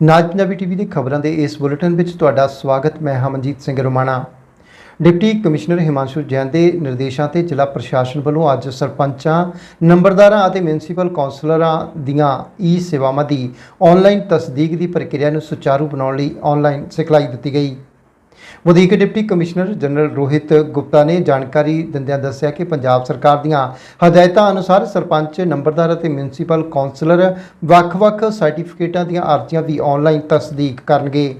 ਨਾਜ Punjabi TV ਦੇ ਖਬਰਾਂ ਦੇ ਇਸ ਬੁਲੇਟਿਨ ਵਿੱਚ ਤੁਹਾਡਾ ਸਵਾਗਤ, ਮੈਂ ਹਮਨਜੀਤ ਸਿੰਘ ਰੋਮਾਣਾ। ਡਿਪਟੀ ਕਮਿਸ਼ਨਰ ਹਿਮਾਂਸ਼ੂ ਜੈਨ ਦੇ ਨਿਰਦੇਸ਼ਾਂ ਤੇ ਜ਼ਿਲ੍ਹਾ ਪ੍ਰਸ਼ਾਸਨ ਵੱਲੋਂ ਅੱਜ ਸਰਪੰਚਾਂ, ਨੰਬਰਦਾਰਾਂ ਅਤੇ ਮਿਊਨਿਸਪਲ ਕੌਂਸਲਰਾਂ ਦੀਆਂ ਈ ਸੇਵਾਵਾਂ ਦੀ ਆਨਲਾਈਨ ਤਸਦੀਕ ਦੀ ਪ੍ਰਕਿਰਿਆ ਨੂੰ ਸੁਚਾਰੂ ਬਣਾਉਣ ਲਈ ਆਨਲਾਈਨ ਸਿਖਲਾਈ ਦਿੱਤੀ ਗਈ। ਵਧੀਕ deputy commissioner general Rohit Gupta ਨੇ ਜਾਣਕਾਰੀ ਦਿੰਦਿਆਂ ਦੱਸਿਆ ਕਿ ਪੰਜਾਬ ਸਰਕਾਰ ਦੀਆਂ ਹਦਾਇਤਾਂ ਅਨੁਸਾਰ ਸਰਪੰਚ, ਨੰਬਰਦਾਰ ਅਤੇ ਮਿਊਨਿਸਪਲ ਕੌਂਸਲਰ ਵੱਖ-ਵੱਖ ਸਰਟੀਫਿਕੇਟਾਂ ਦੀਆਂ ਅਰਜ਼ੀਆਂ ਵੀ ਆਨਲਾਈਨ ਤਸਦੀਕ ਕਰਨਗੇ।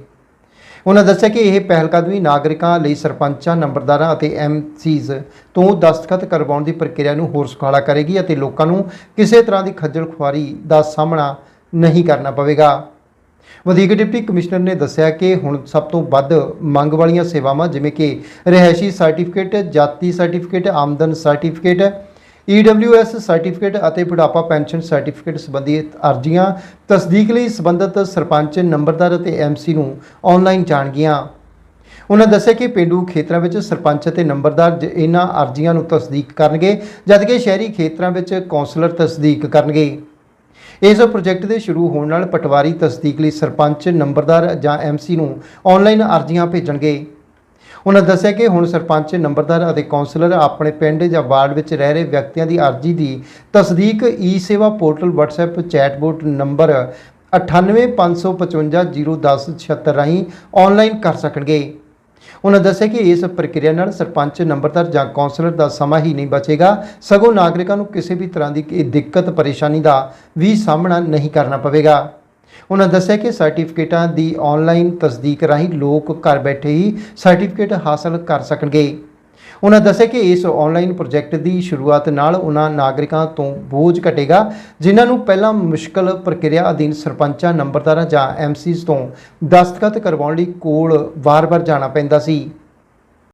ਉਹਨਾਂ ਦੱਸਿਆ ਕਿ ਇਹ ਪਹਿਲਕਦਮੀ ਨਾਗਰਿਕਾਂ ਲਈ ਸਰਪੰਚਾਂ, ਨੰਬਰਦਾਰਾਂ ਅਤੇ ਐਮਸੀਜ਼ ਤੋਂ ਦਸਤਖਤ ਕਰਵਾਉਣ ਦੀ ਪ੍ਰਕਿਰਿਆ ਨੂੰ ਹੋਰ ਸੁਖਾਲਾ ਕਰੇਗੀ ਅਤੇ ਲੋਕਾਂ ਨੂੰ ਕਿਸੇ ਤਰ੍ਹਾਂ ਦੀ ਖੱਜਲ ਖੁਆਰੀ ਦਾ ਸਾਹਮਣਾ ਨਹੀਂ ਕਰਨਾ ਪਵੇਗਾ। ਵਧੀਕ ਡਿਪਟੀ ਕਮਿਸ਼ਨਰ ਨੇ ਦੱਸਿਆ ਕਿ ਹੁਣ ਸਭ ਤੋਂ ਵੱਧ ਮੰਗ ਵਾਲੀਆਂ ਸੇਵਾਵਾਂ ਜਿਵੇਂ ਕਿ ਰਿਹਾਇਸ਼ੀ ਸਰਟੀਫਿਕੇਟ, ਜਾਤੀ ਸਰਟੀਫਿਕੇਟ, ਆਮਦਨ ਸਰਟੀਫਿਕੇਟ EWS ਸਰਟੀਫਿਕੇਟ ਅਤੇ ਬੁਢਾਪਾ ਪੈਨਸ਼ਨ ਸਰਟੀਫਿਕੇਟ ਸੰਬੰਧੀ ਅਰਜ਼ੀਆਂ ਤਸਦੀਕ ਲਈ ਸੰਬੰਧਿਤ ਸਰਪੰਚ ਨੰਬਰਦਾਰ ਅਤੇ ਐਮਸੀ ਨੂੰ ਆਨਲਾਈਨ ਜਾਣਗੀਆਂ। ਉਹਨਾਂ ਦੱਸਿਆ ਕਿ ਪਿੰਡੂ ਖੇਤਰਾਂ ਵਿੱਚ ਸਰਪੰਚ ਅਤੇ ਨੰਬਰਦਾਰ ਜ- ਇਹਨਾਂ ਅਰਜ਼ੀਆਂ ਨੂੰ ਤਸਦੀਕ ਕਰਨਗੇ, ਜਦਕਿ ਸ਼ਹਿਰੀ ਖੇਤਰਾਂ ਵਿੱਚ ਕੌਂਸਲਰ ਤਸਦੀਕ ਕਰਨਗੇ। ਇਸ ਪ੍ਰੋਜੈਕਟ ਦੇ ਸ਼ੁਰੂ ਹੋਣ ਨਾਲ ਪਟਵਾਰੀ ਤਸਦੀਕ ਲਈ ਸਰਪੰਚ, ਨੰਬਰਦਾਰ ਜਾਂ ਐਮਸੀ ਨੂੰ ਆਨਲਾਈਨ ਅਰਜ਼ੀਆਂ ਭੇਜਣਗੇ। ਉਹਨਾਂ ਦੱਸਿਆ ਕਿ ਹੁਣ ਸਰਪੰਚ, ਨੰਬਰਦਾਰ ਅਤੇ ਕੌਂਸਲਰ ਆਪਣੇ ਪਿੰਡ ਜਾਂ ਵਾਰਡ ਵਿੱਚ ਰਹਿ ਰਹੇ ਵਿਅਕਤੀਆਂ ਦੀ ਅਰਜ਼ੀ ਦੀ ਤਸਦੀਕ ਈ ਸੇਵਾ ਪੋਰਟਲ WhatsApp ਚੈਟਬੋਟ ਨੰਬਰ 9855501076 ਰਾਹੀਂ ਆਨਲਾਈਨ ਕਰ ਸਕਣਗੇ। ਉਹਨਾਂ ਦੱਸਿਆ ਕਿ ਇਸ ਪ੍ਰਕਿਰਿਆ ਨਾਲ ਸਰਪੰਚ, ਨੰਬਰਦਾਰ ਜਾਂ ਕੌਂਸਲਰ ਦਾ ਸਮਾਂ ਹੀ ਨਹੀਂ ਬਚੇਗਾ। ਸਗੋਂ ਨਾਗਰਿਕਾਂ ਨੂੰ ਕਿਸੇ ਵੀ ਤਰ੍ਹਾਂ ਦੀ ਇਹ ਦਿੱਕਤ, ਪਰੇਸ਼ਾਨੀ ਦਾ ਵੀ ਸਾਹਮਣਾ ਨਹੀਂ ਕਰਨਾ ਪਵੇਗਾ। ਉਹਨਾਂ ਦੱਸਿਆ ਕਿ ਸਰਟੀਫਿਕੇਟਾਂ ਦੀ ਆਨਲਾਈਨ ਤਸਦੀਕ ਰਾਹੀਂ ਲੋਕ ਘਰ ਬੈਠੇ ਹੀ ਸਰਟੀਫਿਕੇਟ ਹਾਸਲ ਕਰ ਸਕਣਗੇ। ਉਹਨਾਂ ਦੱਸਿਆ ਕਿ ਇਸ ਆਨਲਾਈਨ ਪ੍ਰੋਜੈਕਟ ਦੀ ਸ਼ੁਰੂਆਤ ਨਾਲ ਉਹਨਾਂ ਨਾਗਰਿਕਾਂ ਤੋਂ ਬੋਝ ਘਟੇਗਾ, ਜਿਨ੍ਹਾਂ ਨੂੰ ਪਹਿਲਾਂ ਮੁਸ਼ਕਲ ਪ੍ਰਕਿਰਿਆ ਅਧੀਨ ਸਰਪੰਚਾਂ, ਨੰਬਰਦਾਰਾਂ ਜਾਂ ਐਮਸੀਜ਼ ਤੋਂ ਦਸਤਖਤ ਕਰਵਾਉਣ ਲਈ ਕੋਲ ਵਾਰ-ਵਾਰ ਜਾਣਾ ਪੈਂਦਾ ਸੀ।